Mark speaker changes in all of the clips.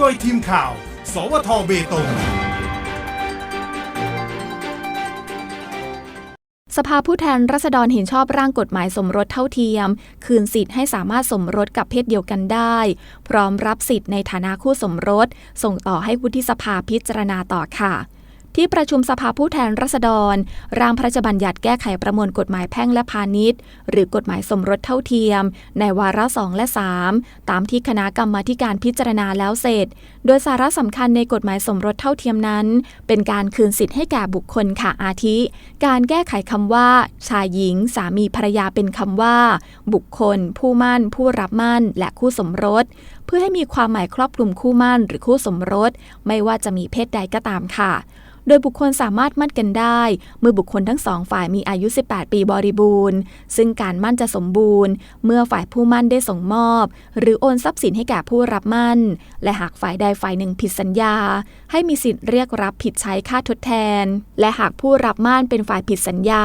Speaker 1: โดยทีมข่าว สวทเบตง
Speaker 2: สภาผู้แทนราษฎรเห็นชอบร่างกฎหมายสมรสเท่าเทียม คืนสิทธิ์ให้สามารถสมรสกับเพศเดียวกันได้ พร้อมรับสิทธิ์ในฐานะคู่สมรส ส่งต่อให้วุฒิสภาพิจารณาต่อค่ะ ที่ประชุมสภาผู้แทนราษฎร ร่างพระราชบัญญัติแก้ไขประมวลกฎหมายแพ่งและพาณิชย์ หรือกฎหมายสมรสเท่าเทียม ในวาระสองและ 3 ตามที่คณะกรรมาการพิจารณาแล้วเสร็จ โดยสาระสำคัญในกฎหมายสมรสเท่าเทียมนั้น เป็นการคืนสิทธิ์ให้แก่บุคคลค่ะอาทิ การแก้ไขคำว่า ชายหญิง สามีภรรยาเป็นคำว่า บุคคล ผู้มั่น ผู้รับมั่น และคู่สมรส เพื่อให้มีความหมายครอบคลุมคู่มั่นหรือคู่สมรส ไม่ว่าจะมีเพศใดก็ตามค่ะ โดยบุคคลสามารถมั่นกันได้ เมื่อบุคคลทั้งสองฝ่ายมีอายุ 18 ปีบริบูรณ์ ซึ่งการมั่นจะสมบูรณ์ เมื่อฝ่ายผู้มั่นได้ส่งมอบ หรือโอนทรัพย์สินให้แก่ผู้รับมั่น และหากฝ่ายใดฝ่ายหนึ่งผิดสัญญา ให้มีสิทธิ์เรียกรับผิดใช้ค่าทดแทน และหากผู้รับมั่นเป็นฝ่ายผิดสัญญา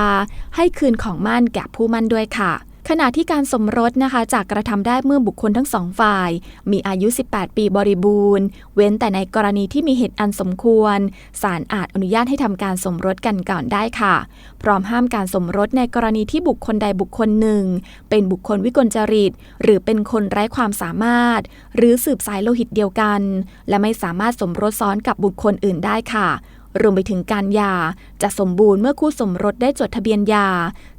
Speaker 2: ให้คืนของมั่นแก่ผู้มั่นด้วยค่ะ ขณะที่การสมรสนะคะจากกระทำได้เมื่อบุคคลทั้งสองฝ่าย มีอายุ 18 ปีบริบูรณ์ เว้นแต่ในกรณีที่มีเหตุอันสมควร ศาลอาจอนุญาตให้ทำการสมรสกันก่อนได้ค่ะ พร้อมห้ามการสมรสในกรณีที่บุคคลใดบุคคลหนึ่ง เป็นบุคคลวิกลจริต หรือเป็นคนไร้ความสามารถ หรือสืบสายโลหิตเดียวกัน และไม่สามารถสมรสซ้อนกับบุคคลอื่นได้ค่ะ รวมไปถึงการหย่าจะสมบูรณ์เมื่อคู่สมรสได้จดทะเบียนหย่า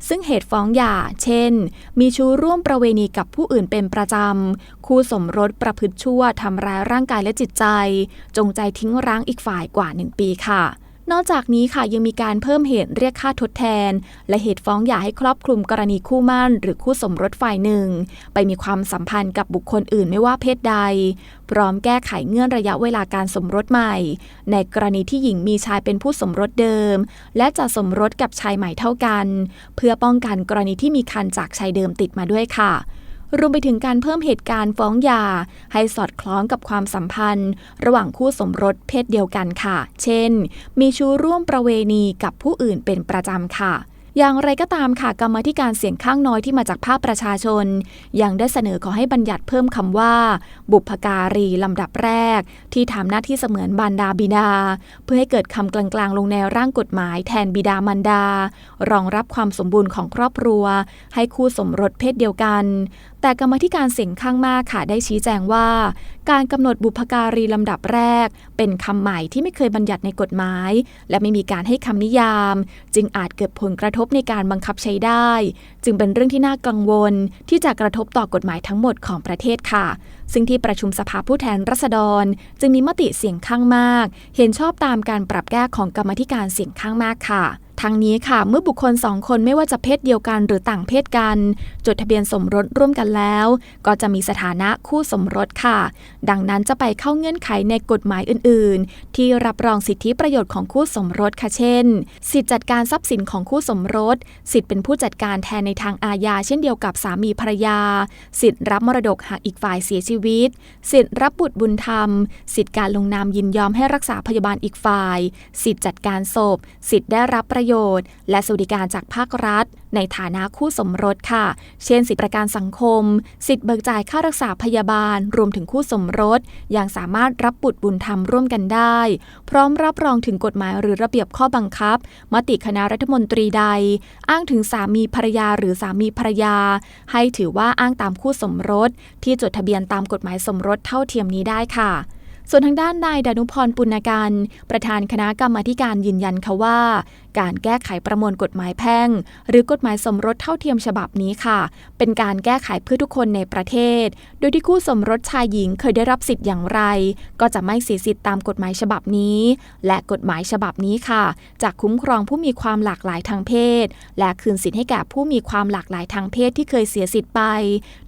Speaker 2: ซึ่งเหตุฟ้องหย่าเช่น มีชู้ร่วมประเวณีกับผู้อื่นเป็นประจำ คู่สมรสประพฤติชั่วทำร้ายร่างกายและจิตใจ จงใจทิ้งร้างอีกฝ่ายกว่า 1 ปีค่ะ นอกจากนี้ค่ะยังมีการเพิ่มเหตุเรียกค่าทดแทน และเหตุฟ้องหย่าให้ครอบคลุมกรณีคู่มั่น หรือคู่สมรสฝ่ายหนึ่ง ไปมีความสัมพันธ์กับบุคคลอื่นไม่ว่าเพศใด พร้อมแก้ไขเงื่อนระยะเวลาการสมรสใหม่ ในกรณีที่หญิงมีชายเป็นผู้สมรสเดิม และจะสมรสกับชายใหม่เท่ากัน เพื่อป้องกันกรณีที่มีคันจากชายเดิมติดมาด้วยค่ะ รวมไปถึงการเพิ่มเหตุการณ์ฟ้องหย่าให้สอดคล้องกับความสัมพันธ์ ระหว่างคู่สมรสเพศเดียวกันค่ะ เช่น มีชู้ร่วมประเวณีกับผู้อื่นเป็นประจำค่ะ อย่างไรก็ตามค่ะกรรมธิการเสียงข้างน้อยที่มาจากภาคประชาชน ยังได้เสนอขอให้บัญญัติเพิ่มคำว่า บุพการีลำดับแรก ที่ทำหน้าที่เสมือนบรรดาบิดา เพื่อให้เกิดคำกลางๆ ลงในร่างกฎหมายแทนบิดามารดา รองรับความสมบูรณ์ของครอบครัว ให้คู่สมรสเพศเดียวกัน แต่กรรมธิการเสียงข้างมากค่ะได้ชี้แจงว่า การกำหนดบุพการีลำดับแรก เป็นคำใหม่ที่ไม่เคยบัญญัติในกฎหมาย และไม่มีการให้คำนิยาม จึงอาจเกิดผลกระทบในการบังคับใช้ได้ จึงเป็นเรื่องที่น่ากังวล ที่จะกระทบต่อกฎหมายทั้งหมดของประเทศค่ะ ซึ่งที่ประชุมสภาผู้แทนราษฎร จึงมีมติเสียงข้างมาก เห็นชอบตามการปรับแก้ของกรรมธิการเสียงข้างมากค่ะ ทั้งนี้ค่ะ เมื่อบุคคลสองคนไม่ว่าจะเพศเดียวกันหรือต่างเพศกัน จดทะเบียนสมรสร่วมกันแล้ว ก็จะมีสถานะคู่สมรสค่ะ ดังนั้นจะไปเข้าเงื่อนไขในกฎหมายอื่น ๆ ที่รับรองสิทธิประโยชน์ของคู่สมรสค่ะเช่น สิทธิจัดการทรัพย์สินของคู่สมรส สิทธิเป็นผู้จัดการแทนในทางอาญาเช่นเดียวกับสามีภรรยา สิทธิรับมรดกหากอีกฝ่ายเสียชีวิต สิทธิรับบุตรบุญธรรม สิทธิการลงนามยินยอมให้รักษาพยาบาลอีกฝ่าย สิทธิจัดการศพ สิทธิได้รับประโยชน์ และสวัสดิการจากภาครัฐ ในฐานะคู่สมรสค่ะ เช่น สิทธิประกันสังคม สิทธิเบิกจ่ายค่ารักษาพยาบาล รวมถึงคู่สมรส ยังสามารถรับบุตรบุญธรรมร่วมกันได้ พร้อมรับรองถึงกฎหมายหรือระเบียบข้อบังคับ มติคณะรัฐมนตรีใด อ้างถึงสามีภรรยาหรือสามีภรรยา ให้ถือว่าอ้างตามคู่สมรส ที่จดทะเบียนตามกฎหมายสมรสเท่าเทียมนี้ได้ค่ะส่วนทางด้านนายดานุพรปุณการประธานคณะกรรมาธิการยืนยันค่ะว่า การแก้ไขประมวลกฎหมายแพ่ง หรือกฎหมายสมรสเท่าเทียมฉบับนี้ค่ะ เป็นการแก้ไขเพื่อทุกคนในประเทศ โดยที่คู่สมรสชายหญิงเคยได้รับสิทธิ์อย่างไร ก็จะไม่เสียสิทธิ์ตามกฎหมายฉบับนี้ และกฎหมายฉบับนี้ค่ะ จะคุ้มครองผู้มีความหลากหลายทางเพศ และคืนสิทธิ์ให้แก่ผู้มีความหลากหลายทางเพศที่เคยเสียสิทธิ์ไป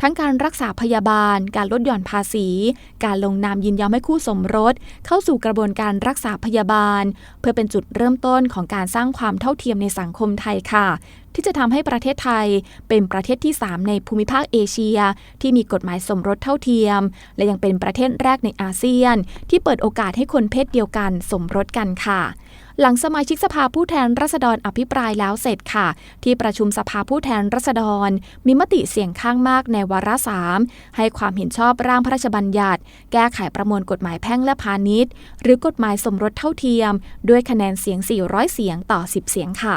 Speaker 2: ทั้งการรักษาพยาบาล การลดหย่อนภาษี การลงนามยินยอมให้คู่สมรส เข้าสู่กระบวนการรักษาพยาบาล เพื่อเป็นจุดเริ่มต้นของการสร้างความเท่าเทียมในสังคมไทยค่ะ ที่จะทำให้ประเทศไทยเป็นประเทศที่ 3 ในภูมิภาคเอเชีย ที่มีกฎหมายสมรสเท่าเทียม และยังเป็นประเทศแรกในอาเซียน ที่เปิดโอกาสให้คนเพศเดียวกันสมรสกันค่ะหลังสมาชิกสภาผู้แทนราษฎรอภิปรายแล้วเสร็จค่ะ ที่ประชุมสภาผู้แทนราษฎร มีมติเสียงข้างมากในวาระสามให้ความเห็นชอบร่างพระราชบัญญัติ แก้ไขประมวลกฎหมายแพ่งและพาณิชย์ หรือกฎหมายสมรสเท่าเทียม ด้วยคะแนนเสียง 400 เสียงต่อ 10 เสียงค่ะ